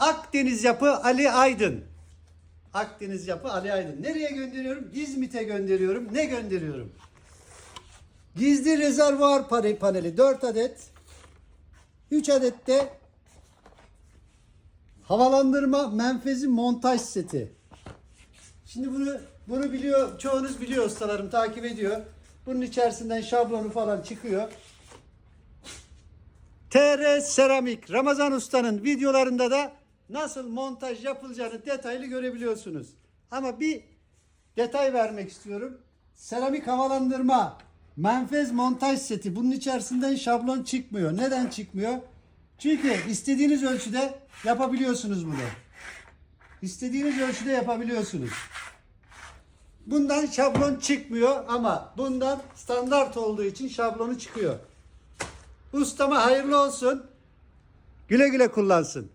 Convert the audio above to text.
Akdeniz yapı Ali Aydın. Akdeniz yapı Ali Aydın. Nereye gönderiyorum? İzmit'e gönderiyorum. Ne gönderiyorum? Gizli rezervuar pane- paneli 4 adet. 3 adet de havalandırma menfezi montaj seti. Şimdi bunu bunu biliyor çoğunuz biliyor ustalarım takip ediyor. Bunun içerisinden şablonu falan çıkıyor. TR Seramik Ramazan Usta'nın videolarında da nasıl montaj yapılacağını detaylı görebiliyorsunuz. Ama bir detay vermek istiyorum. Seramik havalandırma menfez montaj seti bunun içerisinden şablon çıkmıyor. Neden çıkmıyor? Çünkü istediğiniz ölçüde yapabiliyorsunuz bunu. İstediğiniz ölçüde yapabiliyorsunuz. Bundan şablon çıkmıyor ama bundan standart olduğu için şablonu çıkıyor. Ustama hayırlı olsun. Güle güle kullansın.